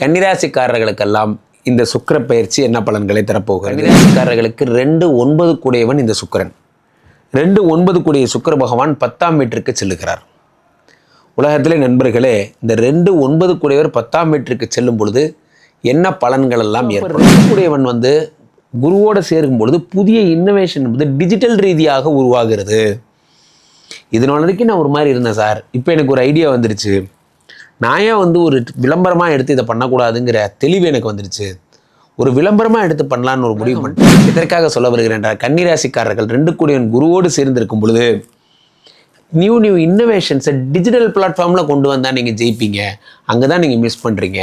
கன்னிராசிக்காரர்களுக்கெல்லாம் இந்த சுக்கிர பயிற்சி என்ன பலன்களை தரப்போகிறது? கன்னிராசிக்காரர்களுக்கு ரெண்டு ஒன்பது கூடியவன் இந்த சுக்கிரன். ரெண்டு ஒன்பது கூடிய சுக்கிர பகவான் பத்தாம் வீட்டிற்கு செல்லுகிறார். உலகத்திலே நண்பர்களே இந்த ரெண்டு ஒன்பது கூடியவர் பத்தாம் வீட்டிற்கு செல்லும் பொழுது என்ன பலன்கள் எல்லாம் ஏற்படும்? கூடியவன் வந்து குருவோடு சேரும் பொழுது புதிய இன்னோவேஷன் என்பது டிஜிட்டல் ரீதியாக உருவாகிறது. இதனால வரைக்கும் நான் ஒரு மாதிரி இருந்தேன் சார். இப்போ எனக்கு ஒரு ஐடியா வந்துருச்சு. நான் ஏன் வந்து ஒரு விளம்பரமாக எடுத்து இதை பண்ணக்கூடாதுங்கிற தெளிவு எனக்கு வந்துருச்சு. ஒரு விளம்பரமாக எடுத்து பண்ணலான்னு ஒரு முடிவு பண்ணிட்டேன் இதற்காக சொல்ல வருகிறேன். என்றால் கன்னிராசிக்காரர்கள் ரெண்டு கூடியவன் குருவோடு சேர்ந்திருக்கும் பொழுது நியூ நியூ இன்னோவேஷன்ஸை டிஜிட்டல் பிளாட்ஃபார்மில் கொண்டு வந்தால் நீங்கள் ஜெயிப்பீங்க. அங்கே தான் நீங்கள் மிஸ் பண்ணுறீங்க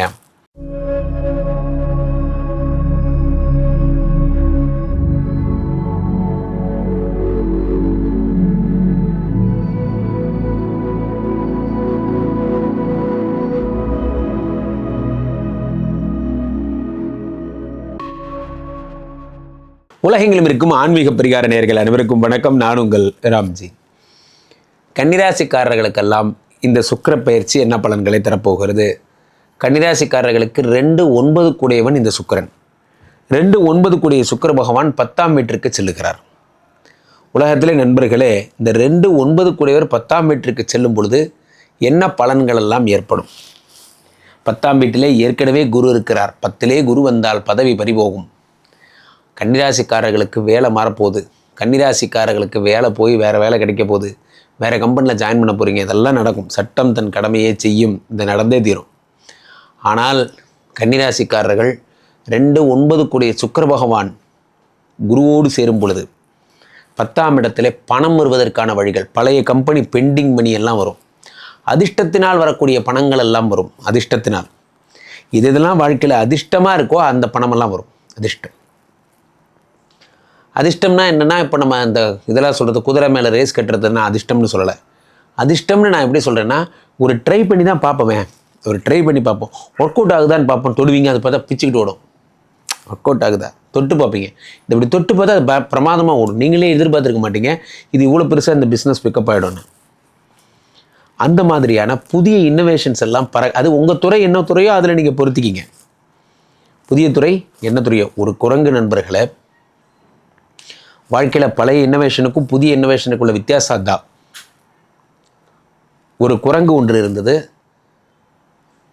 உலகெங்கிலும் இருக்கும் ஆன்மீக பரிகார நேர்கள் அனைவருக்கும் வணக்கம். நான் உங்கள் ராம்ஜி. கன்னிராசிக்காரர்களுக்கெல்லாம் இந்த சுக்கிர பயிற்சி என்ன பலன்களை தரப்போகிறது? கன்னிராசிக்காரர்களுக்கு ரெண்டு ஒன்பது கூடியவன் இந்த சுக்கிரன். ரெண்டு ஒன்பது கூடிய சுக்கிர பகவான் பத்தாம் வீட்டிற்கு செல்லுகிறார். உலகத்திலே நண்பர்களே இந்த ரெண்டு ஒன்பது கூடியவர் பத்தாம் வீட்டிற்கு செல்லும் பொழுது என்ன பலன்கள் எல்லாம் ஏற்படும்? பத்தாம் வீட்டிலே ஏற்கனவே குரு இருக்கிறார். பத்திலே குரு வந்தால் பதவி பறிபோகும். கன்னிராசிக்காரர்களுக்கு வேலை மாறப்போகுது. கன்னிராசிக்காரர்களுக்கு வேலை போய் வேறு வேலை கிடைக்க போகுது. வேறு கம்பெனியில் ஜாயின் பண்ண போகிறீங்க இதெல்லாம் நடக்கும். சட்டம் தன் கடமையை செய்யும். இது நடந்தே தீரும். ஆனால் கன்னிராசிக்காரர்கள் ரெண்டு ஒன்பது கூடிய சுக்கர பகவான் குருவோடு சேரும் பொழுது பத்தாம் இடத்துல பணம் வருவதற்கான வழிகள் பழைய கம்பெனி பெண்டிங் மணி எல்லாம் வரும். அதிர்ஷ்டத்தினால் வரக்கூடிய பணங்கள் எல்லாம் வரும். அதிர்ஷ்டத்தினால். இது இதெல்லாம் வாழ்க்கையில் அதிர்ஷ்டமாக இருக்கோ அந்த பணமெல்லாம் வரும். அதிர்ஷ்டம். அதிர்ஷ்டம்னா என்னென்னா இப்போ நம்ம இந்த இதெல்லாம் சொல்கிறது குதிரை மேலே ரேஸ் கட்டுறதுன்னா அதிர்ஷ்டம்னு சொல்லலை. அதிர்ஷ்டம்னு நான் எப்படி சொல்கிறேன்னா ஒரு ட்ரை பண்ணி தான் பார்ப்போமே. ஒரு ட்ரை பண்ணி பார்ப்போம். ஒர்க் அவுட் ஆகுதான்னு பார்ப்போம். தொடுவீங்க அது பார்த்தா பிச்சுக்கிட்டு ஓடும். ஒர்க் அவுட் ஆகுதா? தொட்டு பார்ப்பீங்க. இந்த இப்படி தொட்டு பார்த்தா அது ப- பிரமாதமாக ஓடும். நீங்களே எதிர்பார்த்துருக்க மாட்டீங்க. இது இவ்வளோ பெருசாக இந்த பிஸ்னஸ் பிக்கப் ஆகிடும்னு அந்த மாதிரியான புதிய இன்னோவேஷன்ஸ் எல்லாம் பர அது உங்கள் துறை என்ன துறையோ அதில் நீங்கள் பொருத்திக்கிங்க. புதிய துறை என்ன துறையோ? ஒரு குரங்கு நண்பர்களை வாழ்க்கையில் பழைய இன்னோவேஷனுக்கும் புதிய இன்னோவேஷனுக்குள்ள வித்தியாசம் அதான். ஒரு குரங்கு ஒன்று இருந்தது.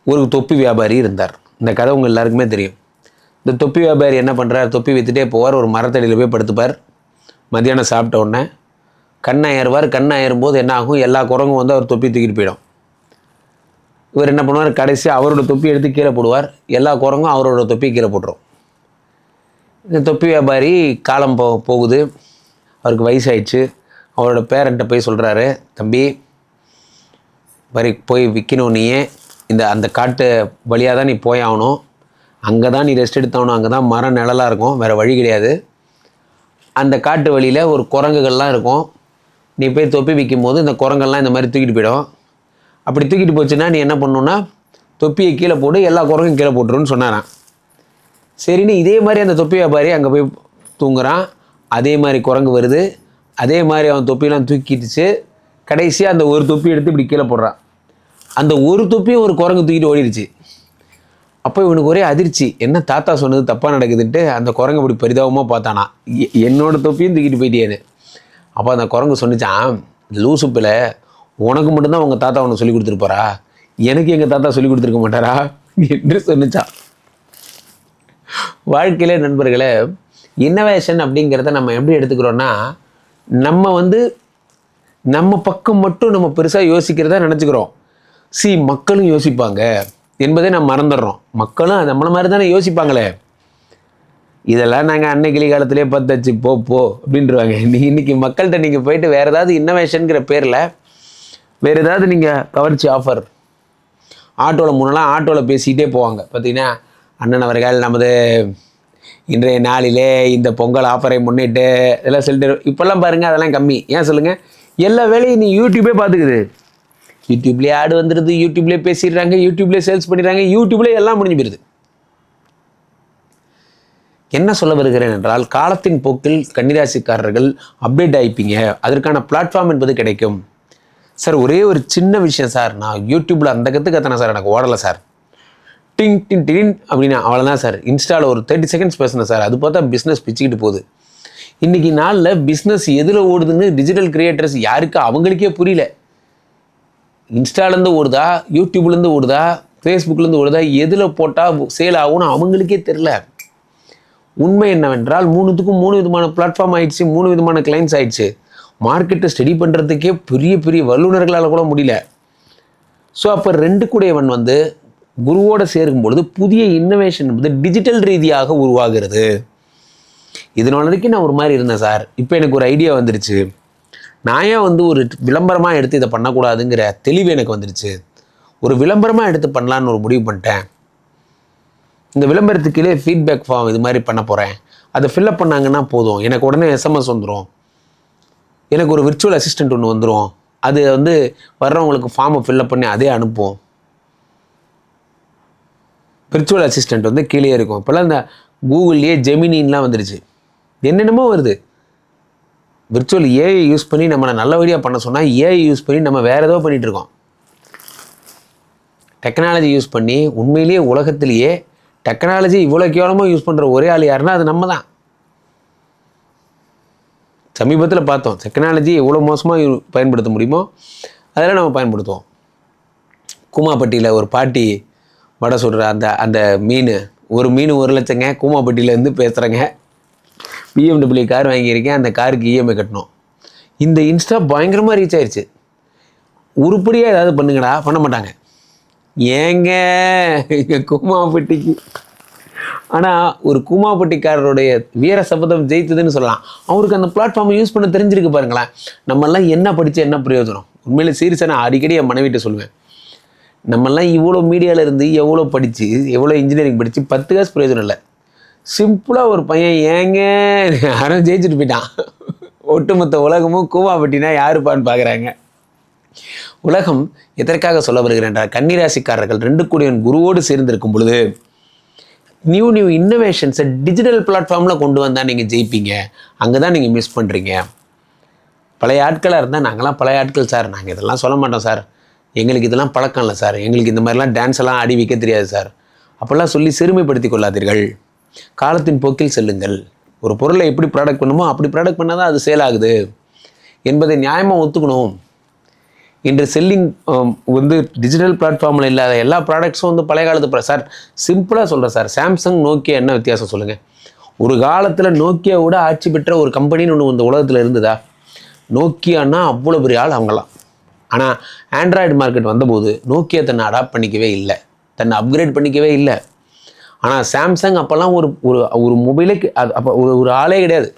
ஒரு தொப்பி வியாபாரி இருந்தார். இந்த கதை உங்கள் எல்லாருக்குமே தெரியும். இந்த தொப்பி வியாபாரி என்ன பண்ணுறார் தொப்பி விற்றுட்டே போவார். ஒரு மரத்தடியில் போய் படுத்துப்பார். மத்தியானம் சாப்பிட்ட உடனே கண்ணை ஏறுவார் கண்ணை ஏறும்போது என்ன ஆகும்? எல்லா குரங்கும் வந்து அவர் தொப்பி தூக்கிட்டு போயிடும். இவர் என்ன பண்ணுவார்? கடைசி அவரோட தொப்பி எடுத்து கீழே போடுவார். எல்லா குரங்கும் அவரோட தொப்பி கீழே போட்டுரும். இந்த தொப்பி வியாபாரி காலம் போ போகுது. அவருக்கு வயசாயிடுச்சு. அவரோட பேரண்ட்டை போய் சொல்கிறாரு தம்பி வரி போய் விற்கணும் நீயே. இந்த அந்த காட்டு வழியாக தான் நீ போய் ஆகணும். அங்கே தான் நீ ரெஸ்ட் எடுத்தாகணும் அங்கே தான் மரம் நிழலாக இருக்கும். வேறு வழி கிடையாது. அந்த காட்டு வழியில் ஒரு குரங்குகள்லாம் இருக்கும். நீ போய் தொப்பி விற்கும் போது இந்த குரங்கெல்லாம் இந்த மாதிரி தூக்கிட்டு போயிடும். அப்படி தூக்கிட்டு போச்சுன்னா நீ என்ன பண்ணணுன்னா தொப்பியை கீழே போட்டு எல்லா குரங்கும் கீழே போட்டுருன்னு சொன்னாரான் சரின்னு இதே மாதிரி அந்த தொப்பி வியாபாரி அங்கே போய் தூங்குறான். அதே மாதிரி குரங்கு வருது. அதே மாதிரி அவன் தொப்பியெல்லாம் தூக்கிடுச்சு. கடைசியாக அந்த ஒரு தொப்பி எடுத்து இப்படி கீழே போடுறான். அந்த ஒரு தொப்பியும் ஒரு குரங்கு தூக்கிட்டு ஓடிடுச்சு. அப்போ இவனுக்கு ஒரே அதிர்ச்சி. என்ன தாத்தா சொன்னது தப்பாக நடக்குதுன்ட்டு அந்த குரங்கு இப்படி பரிதாபமாக பார்த்தானா. எ- தொப்பியும் தூக்கிட்டு போயிட்டேன்னு அப்போ அந்த குரங்கு சொன்னிச்சான் லூசுப்பில் உனக்கு மட்டும்தான் உங்கள் தாத்தா உனக்கு சொல்லி கொடுத்துருப்பாரா? எனக்கு எங்கள் தாத்தா சொல்லி கொடுத்துருக்க மாட்டாரா? என்று சொன்னிச்சான் வாழ்க்கையிலே நண்பர்களே இன்னோவேஷன் அப்படிங்கிறத நம்ம எப்படி எடுத்துக்கிறோன்னா நம்ம வந்து நம்ம பக்கம் மட்டும் நம்ம பெருசாக யோசிக்கிறதா நினச்சிக்கிறோம். சி மக்களும் யோசிப்பாங்க என்பதை நம்ம மறந்துடுறோம். மக்களும் நம்மளை மாதிரி தானே யோசிப்பாங்களே. இதெல்லாம் நாங்கள் அன்னைக்கிளி காலத்திலே பத்தாச்சு போ போ அப்படின்றவாங்க. நீ இன்னைக்கு மக்கள்கிட்ட நீங்கள் போயிட்டு வேறு ஏதாவது இன்னோவேஷனுங்கிற பேரில் வேறு ஏதாவது நீங்கள் கவர்ச்சி ஆஃபர் ஆட்டோவில் முன்னெல்லாம் ஆட்டோவில் பேசிக்கிட்டே போவாங்க. பார்த்தீங்கன்னா அண்ணன் அவர்கள் நமது இன்றைய நாளிலே இந்த பொங்கல் ஆஃபரை முன்னிட்டு இதெல்லாம் சொல்லிட்டு இப்போல்லாம் பாருங்கள் அதெல்லாம் கம்மி. ஏன் சொல்லுங்கள் எல்லா வேலையும் நீ யூடியூபே பார்த்துக்குது. யூடியூப்லேயே ஆடு வந்துடுது யூடியூப்லேயே பேசிடுறாங்க யூடியூப்லேயே சேல்ஸ் பண்ணிடுறாங்க யூடியூப்லேயே எல்லாம் முடிஞ்சு போயிருது என்ன சொல்ல வருகிறேன் என்றால் காலத்தின் போக்கில் கன்னிராசிக்காரர்கள் அப்டேட் ஆயிப்பீங்க. அதற்கான பிளாட்ஃபார்ம் என்பது கிடைக்கும். சார் ஒரே ஒரு சின்ன விஷயம் சார். நான் யூடியூப்பில் அந்த கற்று கத்தனை சார் எனக்கு ஓடலை சார். டிங் டிங் டிங் அப்படின்னா அவ்வளோதான் சார். இன்ஸ்டாவில் ஒரு தேர்ட்டி செகண்ட்ஸ் பேசினேன் சார். அது பார்த்தா பிஸ்னஸ் பிச்சுக்கிட்டு போகுது. இன்றைக்கி நாளில் பிஸ்னஸ் எதில் ஓடுதுன்னு டிஜிட்டல் கிரியேட்டர்ஸ் யாருக்கு? அவங்களுக்கே புரியல. இன்ஸ்டாலேருந்து ஓடுதா? யூடியூப்லேருந்து ஓடுதா? ஃபேஸ்புக்லேருந்து ஓடுதா? எதில் போட்டால் சேல் ஆகும்னு அவங்களுக்கே தெரில உண்மை என்னவென்றால் மூணுத்துக்கும் மூணு விதமான பிளாட்ஃபார்ம் ஆயிடுச்சு மூணு விதமான கிளைண்ட்ஸ் ஆயிடுச்சு. மார்க்கெட்டை ஸ்டடி பண்ணுறதுக்கே பெரிய பெரிய வல்லுநர்களால் கூட முடியல. ஸோ அப்போ ரெண்டு கூடையவன் வந்து குருவோடு சேர்க்கும் பொழுது புதிய இன்னோவேஷன் என்பது டிஜிட்டல் ரீதியாக உருவாகிறது. இதனால வரைக்கும் நான் ஒரு மாதிரி இருந்தேன் சார். இப்போ எனக்கு ஒரு ஐடியா வந்துருச்சு. நான் ஏன் வந்து ஒரு விளம்பரமாக எடுத்து இதை பண்ணக்கூடாதுங்கிற தெளிவு எனக்கு வந்துருச்சு. ஒரு விளம்பரமாக எடுத்து பண்ணலான்னு ஒரு முடிவு பண்ணிட்டேன். இந்த விளம்பரத்துக்கு ஃபீட்பேக் ஃபார்ம் இது மாதிரி பண்ண போகிறேன் அதை ஃபில்அப் பண்ணாங்கன்னா போதும். எனக்கு உடனே எஸ்எம்எஸ் வந்துடும் எனக்கு ஒரு விர்ச்சுவல் அசிஸ்டண்ட் ஒன்று வந்துடும் அது வந்து வர்றவங்களுக்கு ஃபார்மை ஃபில்அப் பண்ணி அதே அனுப்பும் விர்ச்சுவல் அசிஸ்டண்ட் வந்து கீழே இருக்கும். இப்போல்லாம் இந்த கூகுள்லேயே ஜெமினின்லாம் வந்துடுச்சு என்னென்னமோ வருது. விர்ச்சுவல் ஏஐ யூஸ் பண்ணி நம்மளை நல்லபடியாக பண்ண சொன்னால் ஏஐ யூஸ் பண்ணி நம்ம வேறு ஏதோ பண்ணிகிட்ருக்கோம் டெக்னாலஜி யூஸ் பண்ணி உண்மையிலேயே உலகத்திலேயே டெக்னாலஜி இவ்வளோ கேவலமாக யூஸ் பண்ணுற ஒரே ஆள் யாருன்னா அது நம்ம தான். சமீபத்தில் பார்த்தோம். டெக்னாலஜி எவ்வளோ மோசமாக பயன்படுத்த முடியுமோ? அதெல்லாம் நம்ம பயன்படுத்துவோம். கூமாப்பட்டியில் ஒரு பாட்டி வடை சுடுற அந்த அந்த மீன். ஒரு மீன் ஒரு லட்சங்க கூமாப்பட்டியிலேருந்து பேசுகிறேங்க பிஎம்டபிள்யூ கார் வாங்கியிருக்கேன் அந்த காருக்கு இஎம்ஐ கட்டணும். இந்த இன்ஸ்டா பயங்கரமாக ரீச் ஆயிடுச்சு உருப்படியாக ஏதாவது பண்ணுங்கடா பண்ண மாட்டாங்க. ஏங்க இங்கே கூமாப்பட்டிக்கு. ஆனால் ஒரு கூமாப்பட்டிக்காரருடைய வீர சபதம் ஜெயித்ததுன்னு சொல்லலாம். அவருக்கு அந்த பிளாட்ஃபார்மை யூஸ் பண்ண தெரிஞ்சிருக்கு பாருங்களேன். நம்மெல்லாம் என்ன படித்து என்ன பிரயோஜனம்? உண்மையில் சீரியஸாக நான் அடிக்கடி என் மனைவிட்டு சொல்லுவேன். நம்மெல்லாம் இவ்வளோ மீடியாவில் இருந்து எவ்வளோ படித்து எவ்வளோ இன்ஜினியரிங் படித்து பத்து காசு பிரயோஜனம் இல்லை. சிம்பிளாக ஒரு பையன் ஏங்க? யாரும் ஜெயிச்சுட்டு போயிட்டான். ஒட்டுமொத்த உலகமும் கூவாப்பட்டினா யாருப்பான்னு பார்க்குறாங்க உலகம் எதற்காக சொல்ல வருகிறேன் என்றால் கன்னிராசிக்காரர்கள் ரெண்டு கூடியன் குருவோடு சேர்ந்திருக்கும் பொழுது நியூ நியூ இன்னோவேஷன்ஸை டிஜிட்டல் பிளாட்ஃபார்மில் கொண்டு வந்தால் நீங்கள் ஜெயிப்பீங்க. அங்கே தான் நீங்கள் மிஸ் பண்ணுறீங்க பழைய ஆட்களாக இருந்தால் நாங்களாம் பழைய ஆட்கள் சார். நாங்கள் இதெல்லாம் சொல்ல மாட்டோம் சார். எங்களுக்கு இதெல்லாம் பழக்கம் இல்லை சார். எங்களுக்கு இந்த மாதிரிலாம் டான்ஸ் எல்லாம் ஆடி வைக்க தெரியாது சார். அப்போல்லாம் சொல்லி சிறுமைப்படுத்தி கொள்ளாதீர்கள். காலத்தின் போக்கில் செல்லுங்கள். ஒரு பொருளை எப்படி ப்ராடக்ட் பண்ணுமோ அப்படி ப்ராடக்ட் பண்ணால் தான் அது சேல் ஆகுது. என்பதை நியாயமாக ஒத்துக்கணும். இன்று செல்லிங் வந்து டிஜிட்டல் பிளாட்ஃபார்மில் இல்லாத எல்லா ப்ராடக்ட்ஸும் வந்து பழைய காலத்து சார் சிம்பிளாக சொல்கிறேன் சார். சாம்சங் நோக்கியா என்ன வித்தியாசம் சொல்லுங்கள் ஒரு காலத்தில் நோக்கியாவோட ஆட்சி பெற்ற ஒரு கம்பெனின்னு ஒன்று இந்த உலகத்தில் இருந்ததா? நோக்கியான்னா அவ்வளோ பெரிய ஆள் அவங்களாம் ஆனால் ஆண்ட்ராய்டு மார்க்கெட் வந்தபோது நோக்கியா தன்னை அடாப்ட் பண்ணிக்கவே இல்லை. தன்னை அப்கிரேட் பண்ணிக்கவே இல்லை. ஆனால் சாம்சங் அப்போல்லாம் ஒரு ஒரு ஒரு மொபைலுக்கு அது அப்போ ஒரு ஒரு ஆளே கிடையாது.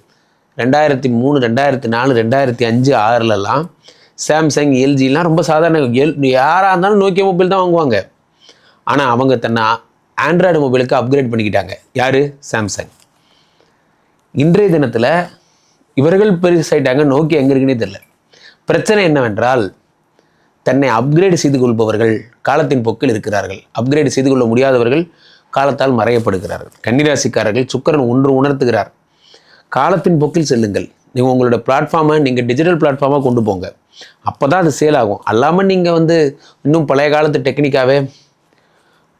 ரெண்டாயிரத்தி மூணு ரெண்டாயிரத்தி நாலு ரெண்டாயிரத்தி அஞ்சு ஆறுலலாம் சாம்சங் எல்ஜிலாம் ரொம்ப சாதாரண எல் யாராக இருந்தாலும் நோக்கியா மொபைல் தான் வாங்குவாங்க. ஆனால் அவங்க தன்னை ஆண்ட்ராய்டு மொபைலுக்கு அப்கிரேட் பண்ணிக்கிட்டாங்க. யார்? சாம்சங் இன்றைய தினத்தில் இவர்கள் பெருசாயிட்டாங்க நோக்கி எங்கே இருக்குன்னே தெரில பிரச்சனை என்னவென்றால் தன்னை அப்கிரேட் செய்து கொள்பவர்கள் காலத்தின் போக்கில் இருக்கிறார்கள். அப்கிரேட் செய்து கொள்ள முடியாதவர்கள் காலத்தால் மறையப்படுகிறார்கள். கன்னிராசிக்காரர்கள் சுக்கரன் ஒன்று உணர்த்துகிறார். காலத்தின் போக்கில் செல்லுங்கள். நீங்கள் உங்களோட பிளாட்ஃபார்மை நீங்கள் டிஜிட்டல் பிளாட்ஃபார்மாக கொண்டு போங்க. அப்போ தான் அது சேல் ஆகும். அல்லாமல் நீங்கள் வந்து இன்னும் பழைய காலத்து டெக்னிக்காகவே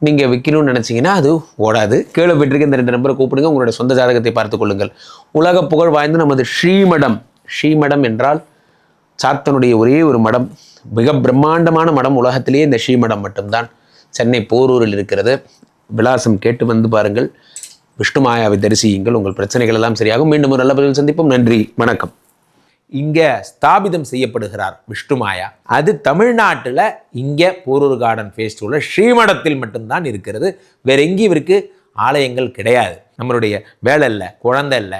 நீங்கள் விற்கணும்னு நினச்சிங்கன்னா அது ஓடாது. கீழே போயிட்டுருக்க இந்த ரெண்டு நம்பரை கூப்பிடுங்க. உங்களுடைய சொந்த ஜாதகத்தை பார்த்து கொள்ளுங்கள். உலக புகழ் வாய்ந்த நமது ஸ்ரீமடம். ஸ்ரீமடம் என்றால் சாத்தனுடைய ஒரே ஒரு மடம் மிக பிரம்மாண்டமான மடம் உலகத்திலேயே இந்த ஸ்ரீமடம் மட்டும்தான். சென்னை போரூரில் இருக்கிறது. விலாசம் கேட்டு வந்து பாருங்கள். விஷ்ணு மாயாவை தரிசியுங்கள். உங்கள் பிரச்சனைகள் எல்லாம் சரியாகும். மீண்டும் ஒரு நல்ல பதில் சந்திப்போம். நன்றி. வணக்கம். இங்கே ஸ்தாபிதம் செய்யப்படுகிறார் விஷ்ணுமாயா அது தமிழ்நாட்டில் இங்கே போரூர் கார்டன் ஃபேஸ்டிவலில் ஸ்ரீமடத்தில் மட்டும்தான் இருக்கிறது. வேற எங்கேயும் இவருக்கு ஆலயங்கள் கிடையாது. நம்மளுடைய வேலை இல்லை குழந்தை இல்லை